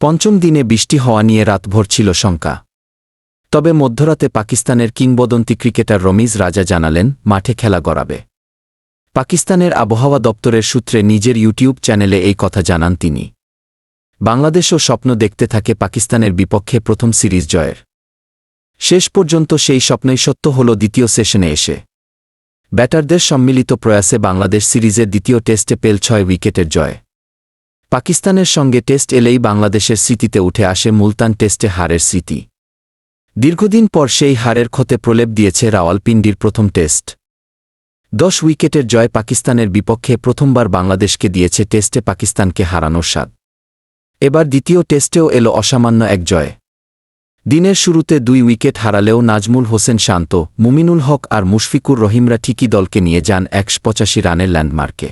পঞ্চম দিনে বৃষ্টি হওয়া নিয়ে রাতভর ছিল শঙ্কা। তবে মধ্যরাতে পাকিস্তানের কিংবদন্তি ক্রিকেটার রমিজ রাজা জানালেন, মাঠে খেলা গড়াবে। পাকিস্তানের আবহাওয়া দপ্তরের সূত্রে নিজের ইউটিউব চ্যানেলে এই কথা জানান তিনি। বাংলাদেশও স্বপ্ন দেখতে থাকে পাকিস্তানের বিপক্ষে প্রথম সিরিজ জয়ের। শেষ পর্যন্ত সেই স্বপ্নই সত্য হল দ্বিতীয় সেশনে এসে। ব্যাটারদের সম্মিলিত প্রয়াসে বাংলাদেশ সিরিজের দ্বিতীয় টেস্টে পেল ছয় উইকেটের জয়। পাকিস্তানের সঙ্গে টেস্ট এলেই বাংলাদেশের স্মৃতিতে উঠে আসে মুলতান টেস্টে হারের স্মৃতি। দীর্ঘদিন পর সেই হারের ক্ষতে প্রলেপ দিয়েছে রাওয়ালপিন্ডির প্রথম টেস্ট। দশ উইকেটের জয় পাকিস্তানের বিপক্ষে প্রথমবার বাংলাদেশকে দিয়েছে টেস্টে পাকিস্তানকে হারানোর স্বাদ। এবার দ্বিতীয় টেস্টেও এলো অসামান্য এক জয়। দিনের শুরুতে দুই উইকেট হারালেও নাজমুল হোসেন শান্ত, মুমিনুল হক আর মুশফিকুর রহিমরা ঠিকই দলকে নিয়ে যান একশো পঁচাশি রানের ল্যান্ডমার্কে।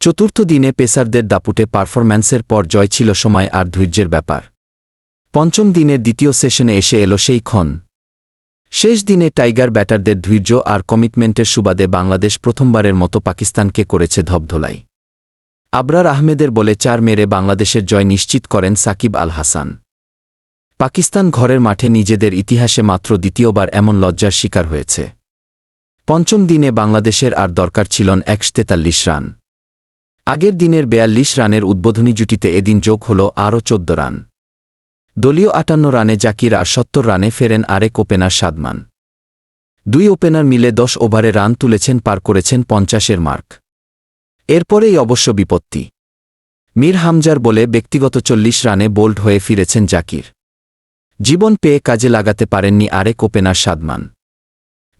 চতুর্থ দিনে পেসারদের দাপুটে পারফরম্যান্সের পর জয় ছিল সময় আর ধৈর্যের ব্যাপার। পঞ্চম দিনের দ্বিতীয় সেশনে এসে এলো সেই ক্ষণ। শেষ দিনে টাইগার ব্যাটারদের ধৈর্য আর কমিটমেন্টের সুবাদে বাংলাদেশ প্রথমবারের মতো পাকিস্তানকে করেছে ধবধলাই। আবরার আহমেদের বলে চার মেরে বাংলাদেশের জয় নিশ্চিত করেন সাকিব আল হাসান। পাকিস্তান ঘরের মাঠে নিজেদের ইতিহাসে মাত্র দ্বিতীয়বার এমন লজ্জার শিকার হয়েছে। পঞ্চম দিনে বাংলাদেশের আর দরকার ছিলন একশ তেতাল্লিশ রান। আগের দিনের বেয়াল্লিশ রানের উদ্বোধনী জুটিতে এদিন যোগ হল আরও চোদ্দ রান। দলীয় আটান্ন রানে জাকির আর সত্তর রানে ফেরেন আরেক ওপেনার সাদমান। দুই ওপেনার মিলে দশ ওভারে রান তুলেছেন, পার করেছেন পঞ্চাশের মার্ক। এরপরেই অবশ্য বিপত্তি। মীর হামজার বলে ব্যক্তিগত চল্লিশ রানে বোল্ড হয়ে ফিরেছেন জাকির। জীবন পেয়ে কাজে লাগাতে পারেননি আরেক ওপেনার সাদমান।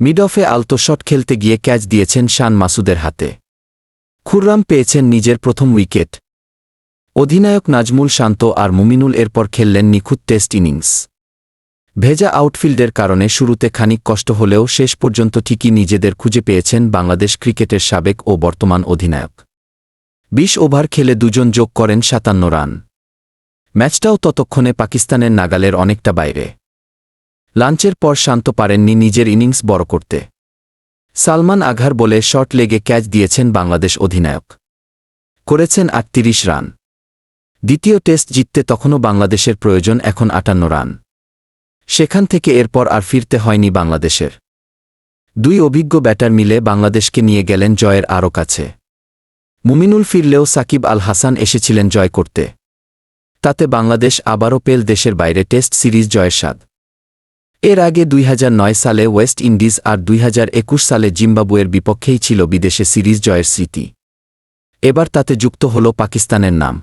মিড অফে আলতো শট খেলতে গিয়ে ক্যাচ দিয়েছেন শান মাসুদের হাতে। খুররাম পেয়েছেন নিজের প্রথম উইকেট। অধিনায়ক নাজমুল শান্ত আর মুমিনুল এরপর খেললেন নিখুঁত টেস্ট ইনিংস। ভেজা আউটফিল্ডের কারণে শুরুতে খানিক কষ্ট হলেও শেষ পর্যন্ত ঠিকই নিজেদের খুঁজে পেয়েছেন বাংলাদেশ ক্রিকেটের সাবেক ও বর্তমান অধিনায়ক। বিশ ওভার খেলে দুজন যোগ করেন সাতান্ন রান। ম্যাচটাও ততক্ষণে পাকিস্তানের নাগালের অনেকটা বাইরে। লাঞ্চের পর শান্ত পারেননি নিজের ইনিংস বড় করতে। সালমান আঘার বলে শর্ট লেগে ক্যাচ দিয়েছেন বাংলাদেশ অধিনায়ক। করেছেন আটত্রিশ রান। দ্বিতীয় টেস্ট জিততে তখনও বাংলাদেশের প্রয়োজন এখন আটান্ন রান। সেখান থেকে এরপর আর ফিরতে হয়নি বাংলাদেশের। দুই অভিজ্ঞ ব্যাটার মিলে বাংলাদেশকে নিয়ে গেলেন জয়ের আরও কাছে। মুমিনুল ফিরলেও সাকিব আল হাসান এসেছিলেন জয় করতে। তাতে বাংলাদেশ আবারও পেল দেশের বাইরে টেস্ট সিরিজ জয়ের স্বাদ। এর আগে দুই হাজার নয় সালে ওয়েস্ট ইন্ডিজ আর দুই হাজার একুশ সালে জিম্বাবুয়ের বিপক্ষেই ছিল বিদেশে সিরিজ জয়ের স্মৃতি। এবার তাতে যুক্ত হল পাকিস্তানের নাম।